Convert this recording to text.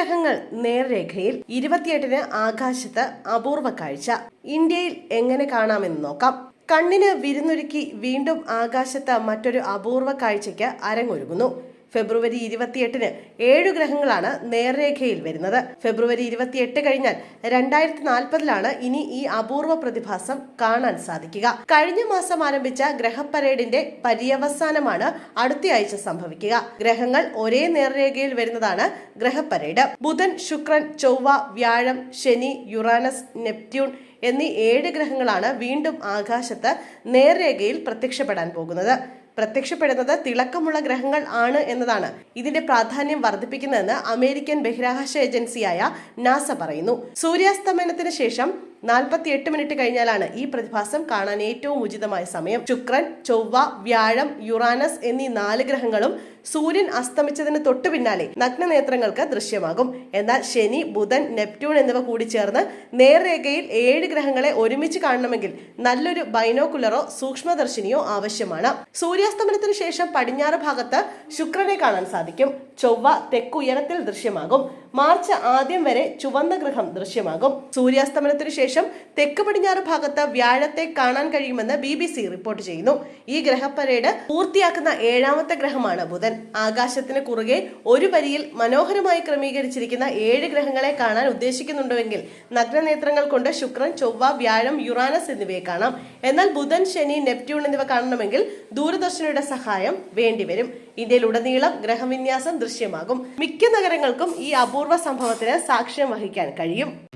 ഗ്രഹങ്ങൾ നേർരേഖയിൽ ഇരുപത്തിയെട്ടിന് ആകാശത്ത് അപൂർവ കാഴ്ച. ഇന്ത്യയിൽ എങ്ങനെ കാണാമെന്ന് നോക്കാം. കണ്ണിന് വിരുന്നൊരുക്കി വീണ്ടും ആകാശത്ത് മറ്റൊരു അപൂർവ കാഴ്ചയ്ക്ക് അരങ്ങൊരുങ്ങുന്നു. ഫെബ്രുവരി ഇരുപത്തിയെട്ടിന് ഏഴ് ഗ്രഹങ്ങളാണ് നേർരേഖയിൽ വരുന്നത്. ഫെബ്രുവരി ഇരുപത്തിയെട്ട് കഴിഞ്ഞാൽ രണ്ടായിരത്തി നാൽപ്പതിലാണ് ഇനി ഈ അപൂർവ പ്രതിഭാസം കാണാൻ സാധിക്കുക. കഴിഞ്ഞ മാസം ആരംഭിച്ച ഗ്രഹപരേഡിന്റെ പര്യവസാനമാണ് അടുത്തയാഴ്ച സംഭവിക്കുക. ഗ്രഹങ്ങൾ ഒരേ നേർരേഖയിൽ വരുന്നതാണ് ഗ്രഹപരേഡ് ബുധൻ ശുക്രൻ ചൊവ്വ വ്യാഴം ശനി യുറാനസ് നെപ്റ്റ്യൂൺ എന്നീ ഏഴ് ഗ്രഹങ്ങളാണ് വീണ്ടും ആകാശത്ത് നേർരേഖയിൽ പ്രത്യക്ഷപ്പെടാൻ പോകുന്നത്. പ്രത്യക്ഷപ്പെടുന്നത് തിളക്കമുള്ള ഗ്രഹങ്ങൾ ആണ് എന്നതാണ് ഇതിന്റെ പ്രാധാന്യം വർദ്ധിപ്പിക്കുന്നതെന്ന് അമേരിക്കൻ ബഹിരാകാശ ഏജൻസിയായ നാസ പറയുന്നു. സൂര്യാസ്തമനത്തിന് ശേഷം നാൽപ്പത്തി എട്ട് മിനിറ്റ് കഴിഞ്ഞാലാണ് ഈ പ്രതിഭാസം കാണാൻ ഏറ്റവും ഉചിതമായ സമയം. ശുക്രൻ ചൊവ്വ വ്യാഴം യുറാനസ് എന്നീ നാല് ഗ്രഹങ്ങളും സൂര്യൻ അസ്തമിച്ചതിന് തൊട്ടു പിന്നാലെ നഗ്നനേത്രങ്ങൾക്ക് ദൃശ്യമാകും. എന്നാൽ ശനി ബുധൻ നെപ്റ്റ്യൂൺ എന്നിവ കൂടി ചേർന്ന് നേർരേഖയിൽ ഏഴ് ഗ്രഹങ്ങളെ ഒരുമിച്ച് കാണണമെങ്കിൽ നല്ലൊരു ബൈനോക്കുലറോ സൂക്ഷ്മദർശിനിയോ ആവശ്യമാണ്. സൂര്യാസ്തമനത്തിന് ശേഷം പടിഞ്ഞാറ് ഭാഗത്ത് ശുക്രനെ കാണാൻ സാധിക്കും. ചൊവ്വ തെക്കുയരത്തിൽ ദൃശ്യമാകും. മാർച്ച് ആദ്യം വരെ ചുവന്ന ഗ്രഹം ദൃശ്യമാകും. സൂര്യാസ്തമനത്തിന് ശേഷം തെക്ക് പടിഞ്ഞാറ് ഭാഗത്ത് വ്യാഴത്തെ കാണാൻ കഴിയുമെന്ന് ബി ബി സി റിപ്പോർട്ട് ചെയ്യുന്നു. ഈ ഗ്രഹപ്പരേഡ് പൂർത്തിയാക്കുന്ന ഏഴാമത്തെ ഗ്രഹമാണ് ബുധൻ. ആകാശത്തിന് കുറുകെ ഒരു വരിയിൽ മനോഹരമായി ക്രമീകരിച്ചിരിക്കുന്ന ഏഴ് ഗ്രഹങ്ങളെ കാണാൻ ഉദ്ദേശിക്കുന്നുണ്ടെങ്കിൽ നഗ്നനേത്രങ്ങൾ കൊണ്ട് ശുക്രൻ ചൊവ്വ വ്യാഴം യുറാനസ് എന്നിവയെ കാണാം. എന്നാൽ ബുധൻ ശനി നെപ്റ്റ്യൂൺ എന്നിവ കാണണമെങ്കിൽ ദൂരദർശനയുടെ സഹായം വേണ്ടിവരും. ഇന്ത്യയിലുടനീളം ഗ്രഹവിന്യാസം ദൃശ്യമാകും. മിക്ക നഗരങ്ങൾക്കും ഈ അപൂർവ സംഭവത്തിന് സാക്ഷ്യം വഹിക്കാൻ കഴിയും.